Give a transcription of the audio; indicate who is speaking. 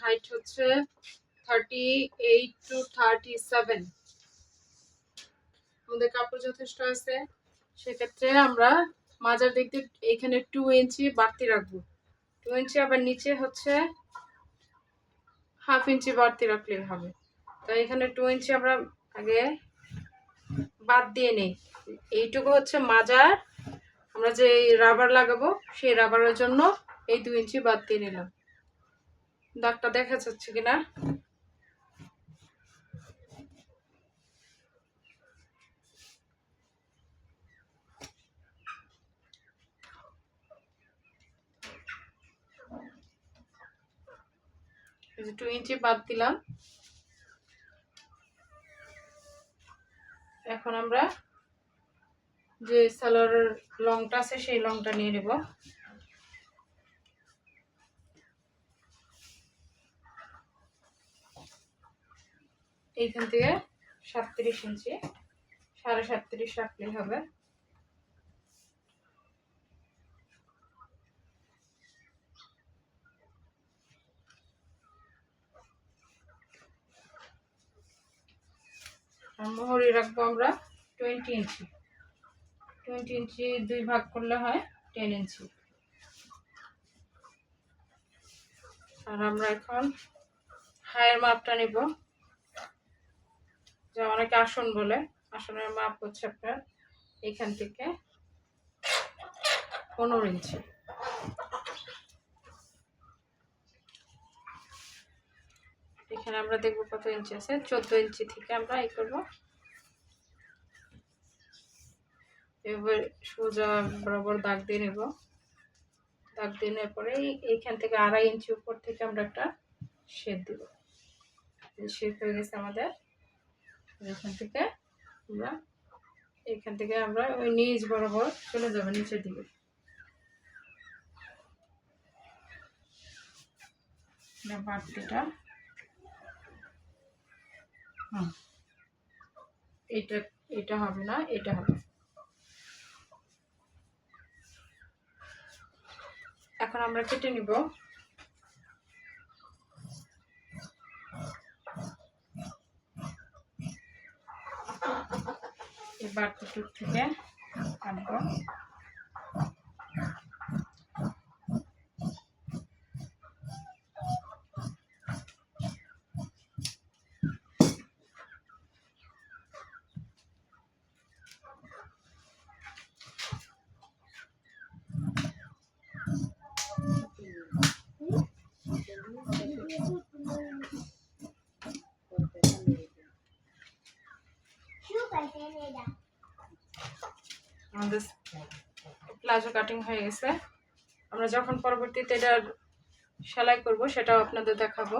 Speaker 1: Height হচ্ছে thirty eight two thirty seven আমাদের কাপড় যথেষ্ট আছে। সেক্ষেত্রে আমরা মাজার দিয়ে এখানে টু ইঞ্চি বাড়তি রাখব। টু ইঞ্চি আবার নিচে হচ্ছে হাফ ইঞ্চি বাড়তি রাখলেই হবে। তো এখানে টু ইঞ্চি আমরা আগে বাদ দিয়ে নেই। এইটুকু হচ্ছে মাজার। আমরা যে রাবার লাগাবো, সেই রাবারের জন্য এই দু ইঞ্চি বাদ দিয়ে নিলাম। দাগটা দেখা যাচ্ছে কিনা? টু ইঞ্চি বাদ দিলাম। এখন আমরা যে সালোয়ারের লংটা আছে সেই লংটা নিয়ে নেব। এইখান থেকে সাতত্রিশ ইঞ্চি, সাড়ে সাতত্রিশ রাখলেই হবে। মোহরি রাখব আমরা টোয়েন্টি ইঞ্চি। টোয়েন্টি ইঞ্চি দুই ভাগ করলে হয় টেন ইঞ্চি। আর আমরা এখন হায়ের মাপটা নিব। যা অনেকে আসন বলে, আসনের মাপ হচ্ছে আপনার এখান থেকে পনেরো ইঞ্চি। এখানে আমরা দেখব কত ইঞ্চি আছে, চোদ্দ ইঞ্চি থেকে আমরা এই করব। এবার সোজা বরাবর দাগ দিয়ে নেব। দাগ দিয়ে নেওয়ার পরে এই- এইখান থেকে আড়াই ইঞ্চি উপর থেকে আমরা একটা শেপ দিব। শেপ হয়ে গেছে আমাদের এখান থেকে আমরা, এখান থেকে আমরা ওই নিচ বরাবর চলে যাব, নিচের দিকে। বাড়তিটা হুম এটা এটা হবে না, এটা হবে। এখন আমরা কেটে নিব। এই বাড়তি টুক থেকে কাটবো আমাদের প্লাজো কাটিং হয়ে গেছে। আমরা যখন পরবর্তীতে এটার সেলাই করব সেটাও আপনাদের দেখাবো।